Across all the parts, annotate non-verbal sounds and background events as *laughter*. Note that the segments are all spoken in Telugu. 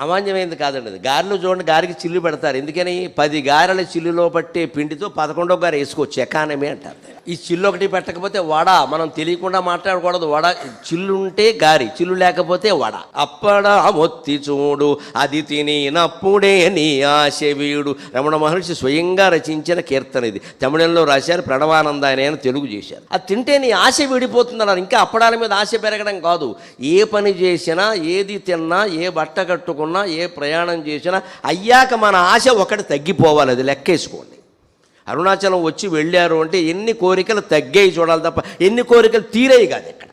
సామాన్యమైనది కాదండి. అది గారెలు చూడండి గారికి చిల్లు పెడతారు. ఎందుకని? పది గారెల చిల్లులో పట్టే పిండితో పదకొండో గారు వేసుకోవచ్చు. ఎకానమీ అంటారు ఈ చిల్లు ఒకటి పెట్టకపోతే వడ మనం తెలియకుండా మాట్లాడకూడదు. వడ చిల్లు ఉంటే గారి చిల్లు లేకపోతే వడ. అప్పడ మొత్తి చూడు అది తినినప్పుడే నీ ఆశ వీడు. రమణ మహర్షి స్వయంగా రచించిన కీర్తన ఇది. తమిళంలో రాశారు ప్రణవానంద ఆయన తెలుగు చేశారు. అది తింటే నీ ఆశ విడిపోతుందన్నారు. ఇంకా అప్పడాల మీద ఆశ పెరగడం కాదు. ఏ పని చేసినా ఏది తిన్నా ఏ బట్ట కట్టుకున్నా ఏ ప్రయాణం చేసినా అయ్యాక మన ఆశ ఒకటి తగ్గిపోవాలి అది లెక్కేసుకోండి. అరుణాచలం వచ్చి వెళ్ళారు అంటే ఎన్ని కోరికలు తగ్గాయి చూడాలి తప్ప ఎన్ని కోరికలు తీరేయి కాదు ఇక్కడ.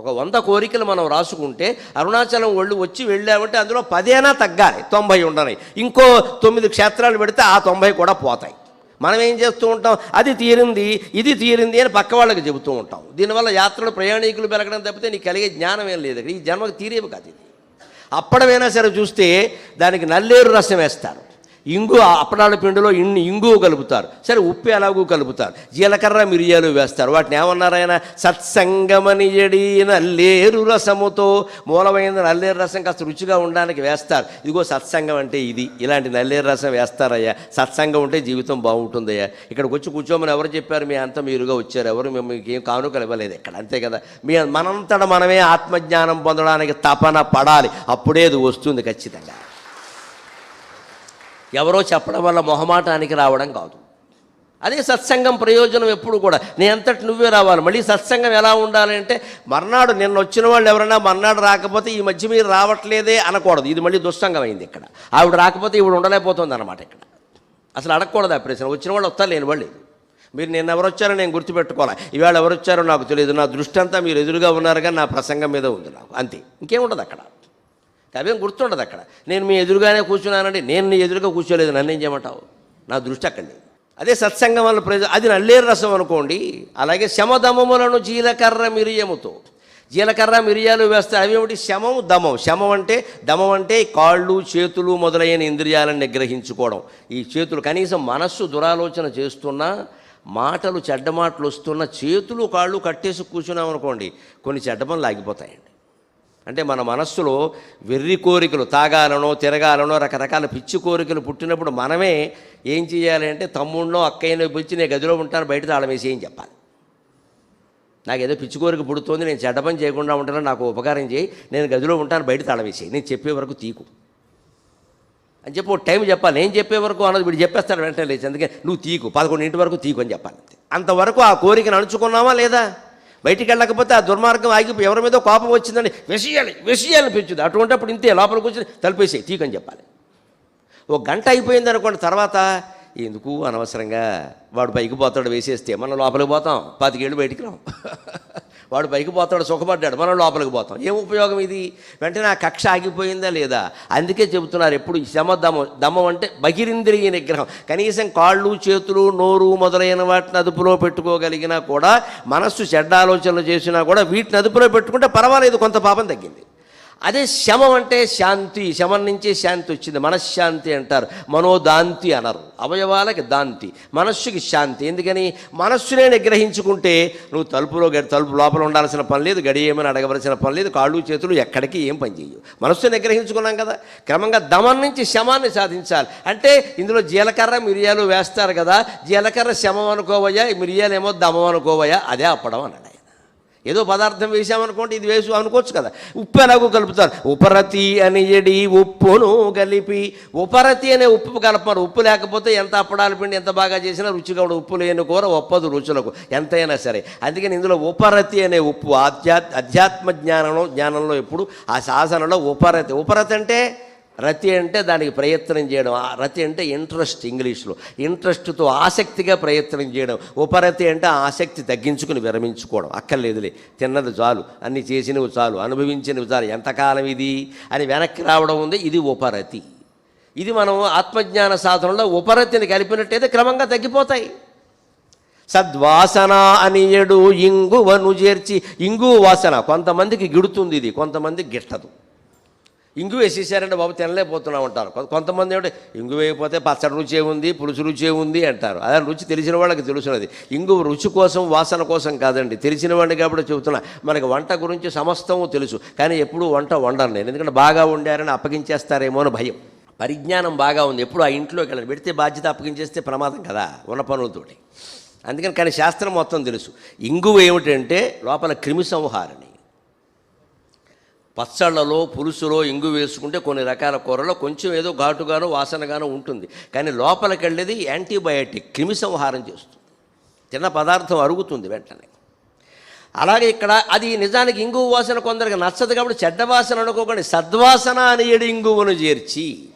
ఒక వంద కోరికలు మనం రాసుకుంటే అరుణాచలం వాళ్ళు వచ్చి వెళ్ళామంటే అందులో పదేనా తగ్గాలి తొంభై ఉండని ఇంకో తొమ్మిది క్షేత్రాలు పెడితే ఆ తొంభై కూడా పోతాయి. మనం ఏం చేస్తూ ఉంటాం? అది తీరింది ఇది తీరింది అని పక్క వాళ్ళకి చెబుతూ ఉంటాం. దీనివల్ల యాత్రలు ప్రయాణికులు పెరగడం తప్పితే నీకు కలిగే జ్ఞానం ఏం లేదు. ఈ జన్మకు తీరేవి కాదు ఇది. అప్పడమైనా సరే చూస్తే దానికి నల్లేరు రసం వేస్తారు. ఇంగు అప్పడాల పిండిలో ఇన్ని ఇంగు కలుపుతారు. సరే ఉప్పు ఎలాగూ కలుపుతారు. జీలకర్ర మిరియాలు వేస్తారు. వాటిని ఏమన్నారాయన సత్సంగమని ఎడిన నల్లేరు రసముతో మూలమైన నల్లేరు రసం కాస్త రుచిగా ఉండడానికి వేస్తారు. ఇదిగో సత్సంగం అంటే ఇది. ఇలాంటి నల్లేరు రసం వేస్తారయ్యా. సత్సంగం ఉంటే జీవితం బాగుంటుందయ్యా. ఇక్కడికి వచ్చి కూర్చోమని ఎవరు చెప్పారు? మీ అంతా మీరుగా వచ్చారు. ఎవరు మేము మీకు ఏం కానుకలు ఇవ్వలేదు. ఇక్కడ అంతే కదా. మీ మనంతట మనమే ఆత్మజ్ఞానం పొందడానికి తపన పడాలి. అప్పుడే అది వస్తుంది ఖచ్చితంగా. ఎవరో చెప్పడం వల్ల మొహమాటానికి రావడం కాదు. అదే సత్సంగం ప్రయోజనం ఎప్పుడు కూడా. నీ అంతటి నువ్వే రావాలి. మళ్ళీ సత్సంగం ఎలా ఉండాలంటే మర్నాడు నిన్న వచ్చిన వాళ్ళు ఎవరైనా మర్నాడు రాకపోతే ఈ మధ్య మీరు రావట్లేదే అనకూడదు. ఇది మళ్ళీ దుస్సంగం అయింది ఇక్కడ. ఆవిడ రాకపోతే ఈవిడ ఉండలేకపోతుంది అనమాట ఇక్కడ. అసలు అడగకూడదు ఆ ప్రశ్న. వచ్చిన వాళ్ళు వస్తారు లేని వాళ్ళు మీరు నిన్న ఎవరు వచ్చారో నేను గుర్తుపెట్టుకోవాలి. ఇవాళ ఎవరు వచ్చారో నాకు తెలియదు. నా దృష్టి అంతా మీరు ఎదురుగా ఉన్నారు కానీ నా ప్రసంగం మీద ఉంది నాకు. అంతే. ఇంకేముండదు అక్కడ. అవేం గుర్తుండదు అక్కడ. నేను మీ ఎదురుగానే కూర్చున్నానండి నేను నీ ఎదురుగా కూర్చోలేదు నన్ను ఏం చేయమంటావు? నా దృష్టి అక్కడ లేదు. అదే సత్సంగం వల్ల ప్రజ అది నల్లేరు రసం అనుకోండి. అలాగే శమధమములను జీలకర్ర మిరియముతో. జీలకర్ర మిరియాలు వేస్తే అవేమిటి ఏమిటి? శమం దమం. శమం అంటే దమం అంటే కాళ్ళు చేతులు మొదలైన ఇంద్రియాలను నిగ్రహించుకోవడం. ఈ చేతులు కనీసం మనస్సు దురాలోచన చేస్తున్నా మాటలు చెడ్డ మాటలు వస్తున్న చేతులు కాళ్ళు కట్టేసి కూర్చున్నాం అనుకోండి కొన్ని చెడ్డ పనులు ఆగిపోతాయండి. అంటే మన మనస్సులో వెర్రి కోరికలు తాగాలనో తిరగాలనో రకరకాల పిచ్చి కోరికలు పుట్టినప్పుడు మనమే ఏం చేయాలి అంటే తమ్ముడినో అక్కయ్యనో పిలిచి నేను గదిలో ఉంటాను బయట తాళం వేసి ఏం చెప్పాలి. నాకు ఏదో పిచ్చి కోరిక పుడుతోంది నేను చెడ్డ పని చేయకుండా ఉంటాను నాకు ఉపకారం చేయి నేను గదిలో ఉంటాను బయట తాళం నేను చెప్పే వరకు తీకు అని చెప్పి ఒక టైం చెప్పాలి. నేను చెప్పే వరకు అన్నది వీడు చెప్పేస్తాడు వెంటనే లేచి అందుకే నువ్వు తీకు పదకొండింటి వరకు తీకు అని చెప్పాలి అంతవరకు ఆ కోరికను అణుచుకున్నావా లేదా? బయటికి వెళ్ళకపోతే ఆ దుర్మార్గం ఆగిపోయి ఎవరి మీద కోపం వచ్చిందని విషయాలి విషయాలు పెంచుది అటువంటిప్పుడు ఇంతే లోపలికి వచ్చి తలిపేసి తీకని చెప్పాలి. ఒక గంట అయిపోయింది అనుకోండి తర్వాత ఎందుకు అనవసరంగా వాడు పైకి పోతాడు వేసేస్తే మనం లోపలికి పోతాం పాతికేళ్ళు బయటికి రాం. *laughs* వాడు పైకి పోతాడు సుఖపడ్డాడు మనం లోపలికి పోతాం. ఏం ఉపయోగం ఇది? వెంటనే ఆ కక్ష ఆగిపోయిందా లేదా? అందుకే చెబుతున్నారు ఎప్పుడు శమ దమం దమం అంటే బహిరింద్రియ నిగ్రహం. కనీసం కాళ్ళు చేతులు నోరు మొదలైన వాటిని అదుపులో పెట్టుకోగలిగినా కూడా మనస్సు చెడ్డ ఆలోచనలు చేసినా కూడా వీటిని అదుపులో పెట్టుకుంటే పర్వాలేదు కొంత పాపం తగ్గింది. అదే శమం అంటే శాంతి శమం నుంచే శాంతి వచ్చింది. మనశ్శాంతి అంటారు. మనోదాంతి అనరు. అవయవాలకి దాంతి మనస్సుకి శాంతి. ఎందుకని? మనస్సునే నిగ్రహించుకుంటే నువ్వు తలుపులో గడి తలుపు లోపల ఉండాల్సిన పని లేదు గడియేమని అడగవలసిన పని లేదు కాళ్ళు చేతులు ఎక్కడికి ఏం పని చేయవు. మనస్సు నిగ్రహించుకున్నాం కదా. క్రమంగా దమం నుంచి శమాన్ని సాధించాలి. అంటే ఇందులో జీలకర్ర మిరియాలు వేస్తారు కదా. జీలకర్ర శమం అనుకోవయ్యా మిరియాలు ఏమో దమం అనుకోవయ్యా అదే అప్పడం అన్నాడు ఏదో పదార్థం వేసామనుకోండి ఇది వేసు అనుకోవచ్చు కదా. ఉప్పు ఎలాగో కలుపుతారు. ఉపరతి అని ఎడి ఉప్పును కలిపి ఉపరతి అనే ఉప్పు కలపరు ఉప్పు లేకపోతే ఎంత అప్పడాల పిండి ఎంత బాగా చేసినా రుచిగా ఉండదు ఉప్పు లేని కూర ఒప్పదు రుచులకు ఎంతైనా సరే. అందుకని ఇందులో ఉపరతి అనే ఉప్పు ఆధ్యాత్ అధ్యాత్మ జ్ఞానంలో జ్ఞానంలో ఎప్పుడు ఆ శాసనంలో ఉపరతి ఉపరతి అంటే రతి అంటే దానికి ప్రయత్నం చేయడం. ఆ రతి అంటే ఇంట్రెస్ట్ ఇంగ్లీష్లో. ఇంట్రెస్ట్తో ఆసక్తిగా ప్రయత్నం చేయడం. ఉపరతి అంటే ఆసక్తి తగ్గించుకుని విరమించుకోవడం. అక్కర్లేదులే. తిన్నది చాలు. అన్ని చేసినవి చాలు. అనుభవించినవి చాలు. ఎంతకాలం ఇది? అని వెనక్కి రావడం ఉంది. ఇది ఉపరతి. ఇది మనం ఆత్మజ్ఞాన సాధనలో ఉపరతిని కలిపినట్టయితే క్రమంగా తగ్గిపోతాయి. సద్వాసన అనియడు ఇంగువను చేర్చి ఇంగు వాసన కొంతమందికి గిడుతుంది ఇది కొంతమంది గిట్టదు. ఇంగు వేసేసారంటే బాబు తినలేకపోతున్నాం అంటారు కొంతమంది ఏమిటి ఇంగు వేయకపోతే పచ్చడి రుచి ఉంది పులుసు రుచి ఉంది అంటారు. అదే రుచి తెలిసిన వాళ్ళకి తెలుసున్నది. ఇంగు రుచి కోసం వాసన కోసం కాదండి. తెలిసిన వాడిని కాబట్టి చెబుతున్నా మనకి వంట గురించి సమస్తము తెలుసు. కానీ ఎప్పుడూ వంట వండను నేను. ఎందుకంటే బాగా వండారని అప్పగించేస్తారేమో అని భయం. పరిజ్ఞానం బాగా ఉంది. ఎప్పుడు ఆ ఇంట్లోకి వెళ్ళండి పెడితే బాధ్యత అప్పగించేస్తే ప్రమాదం కదా ఉన్న పనులతోటి. అందుకని కానీ శాస్త్రం మొత్తం తెలుసు. ఇంగువ ఏమిటంటే లోపల క్రిమి సంహారణి. పచ్చళ్ళలో పులుసులో ఇంగు వేసుకుంటే కొన్ని రకాల కూరలో కొంచెం ఏదో ఘాటుగానో వాసనగానో ఉంటుంది. కానీ లోపలికి వెళ్ళేది యాంటీబయాటిక్ క్రిమి సంహారం చేస్తుంది. తిన్న పదార్థం అరుగుతుంది వెంటనే. అలాగే ఇక్కడ అది నిజానికి ఇంగు వాసన కొందరికి నచ్చదు కాబట్టి చెడ్డ వాసన అనుకోకండి. సద్వాసన అని ఏడు ఇంగువను చేర్చి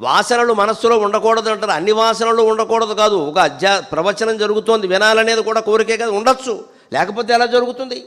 వాసనలు మనస్సులో ఉండకూడదు అంటారు. అన్ని వాసనలు ఉండకూడదు కాదు. ఒక అధ్యా ప్రవచనం జరుగుతోంది. వినాలనేది కూడా కోరికే కాదు. ఉండొచ్చు. లేకపోతే ఎలా జరుగుతుంది?